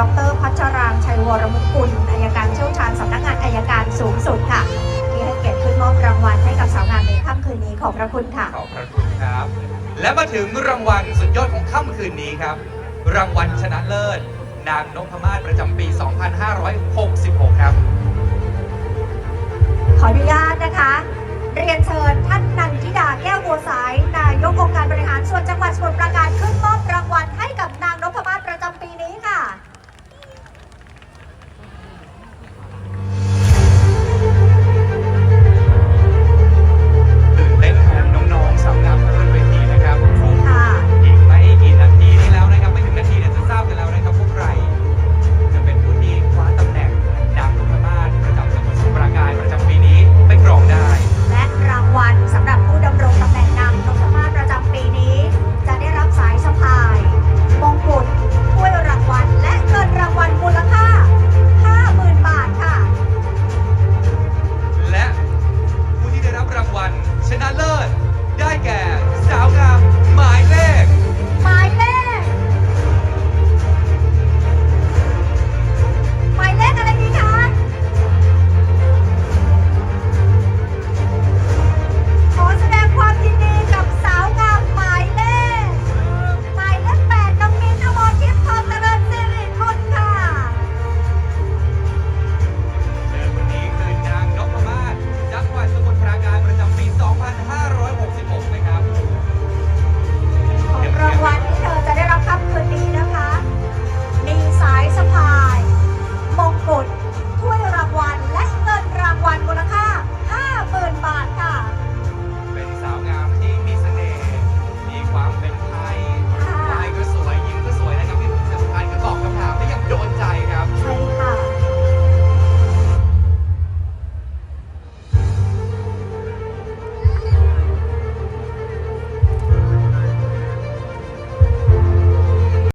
ดรพัชรางชัยวรมุกุลอายการเชี่ยวชาญสำนักงานอายการสูงสุดค่ะ ที่ให้เกียรติขึ้นมอบรางวัลให้กับสาวงามในค่ำคืนนี้ขอบพระคุณค่ะ ขอบพระคุณครับ และมาถึงรางวัลสุดยอดของค่ำคืนนี้ครับ รางวัลชนะเลิศ นางนพมาศประจำปี 2566 ครับ ขออนุญาตนะคะ